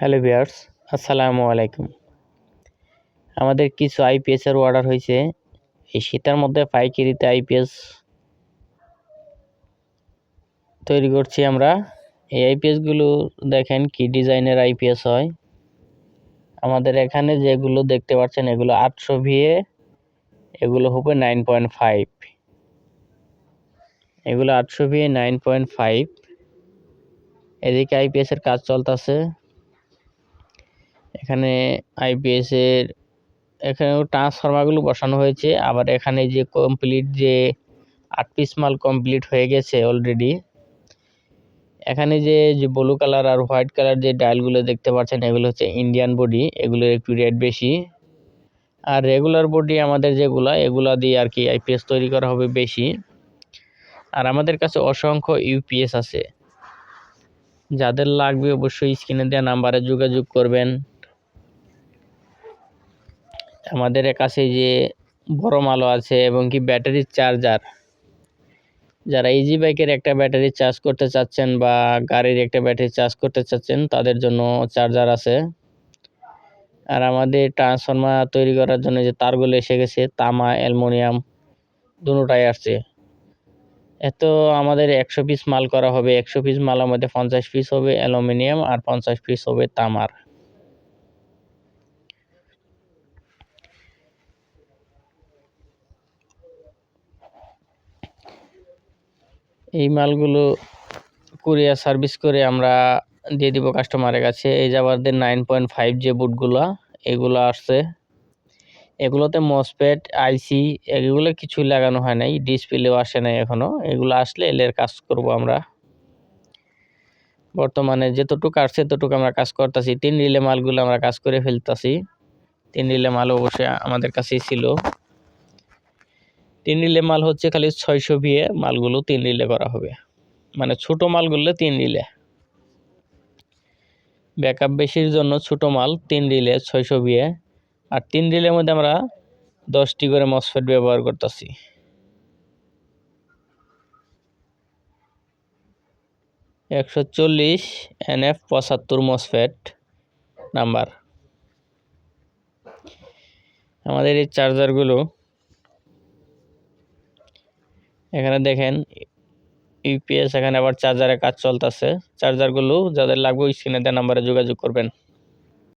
Hello viewers আসসালামু আলাইকুম। আমাদের কিছু আইপিএসের অর্ডার হয়েছে। এই শীতের মধ্যে পাইকারিতে আইপিএস তৈরি করছি আমরা। এই আইপিএসগুলো দেখেন কি ডিজাইনের আইপিএস হয়। আমাদের এখানে যেগুলো দেখতে পাচ্ছেন, এগুলো আটশো ভিএ এগুলো হবে নাইন পয়েন্ট ফাইভ এগুলো আটশো ভিএ নাইন পয়েন্ট ফাইভ এদিকে আইপিএসের কাজ চলতেছে। এখানে আইপিএসের এখানে ট্রান্সফরমারগুলো বসানো হয়েছে। আবার এখানে যে কমপ্লিট যে আট পিস মাল কমপ্লিট হয়ে গেছে অলরেডি এখানে যে যে ব্লু কালার আর হোয়াইট কালার যে ডায়ালগুলো দেখতে পাচ্ছেন, এগুলো হচ্ছে ইন্ডিয়ান বডি এগুলোর একটু রেট বেশি। আর রেগুলার বডি আমাদের যেগুলো, এগুলো দিয়ে আর কি আইপিএস তৈরি করা হবে বেশি। আর আমাদের কাছে অসংখ্য ইউপিএস আছে। যাদের লাগবে অবশ্যই স্ক্রিনে দেওয়া নাম্বারে যোগাযোগ করবেন। আমাদের কাছে যে বড় মালও আছে এবং কি ব্যাটারির চার্জার যারা ইজি বাইকের একটা ব্যাটারি চার্জ করতে চাচ্ছেন বা গাড়ির একটা ব্যাটারি চার্জ করতে চাচ্ছেন, তাদের জন্য চার্জার আছে। আর আমাদের ট্রান্সফর্মার তৈরি করার জন্য যে তারগুলো এসে গেছে, তামা, অ্যালমোনিয়াম দুটাই আসছে এত আমাদের একশো পিস মাল করা হবে, একশো পিস মালের মধ্যে পঞ্চাশ পিস হবে অ্যালুমিনিয়াম আর পঞ্চাশ পিস হবে তামার। এই মালগুলো কুরিয়ার সার্ভিস করে আমরা দিয়ে দিব কাস্টমারের কাছে। এই যাবারদের নাইন পয়েন্ট ফাইভ যে বুটগুলো এগুলো আসছে। এগুলোতে মসপেট আইসি এগুলো কিছুই লাগানো হয় নাই ডিসপ্লেও আসে নাই এখনও এগুলো আসলে এলের কাজ করব আমরা। বর্তমানে যতটুকু আসছে ততটুকু আমরা কাজ করতেছি। তিন রিলে মালগুলো আমরা কাজ করে ফেলতেছি। তিন রিলে মাল অবশ্যই আমাদের কাছেই ছিল। তিন রিলে মাল হচ্ছে খালি ছয়শো ভিয়ে মালগুলো তিন রিলে করা হবে। মানে ছোট মালগুলো তিন রিলে। ব্যাকআপ বেশির জন্য ছোট মাল তিন রিলে ছয়শো ভিয়ে আর তিন রিলের মধ্যে আমরা দশটি করে মসফেট ব্যবহার করতেছি। একশো চল্লিশ এন এফ পঁচাত্তর মসফেট নাম্বার। আমাদের এই চার্জারগুলো এখানে দেখেন ইউপিএস এখানে আবার চার্জারের কাজ চলতেছে। চার্জারগুলো যাদের লাগবে স্ক্রিনে দেওয়া নাম্বারে যোগাযোগ করবেন।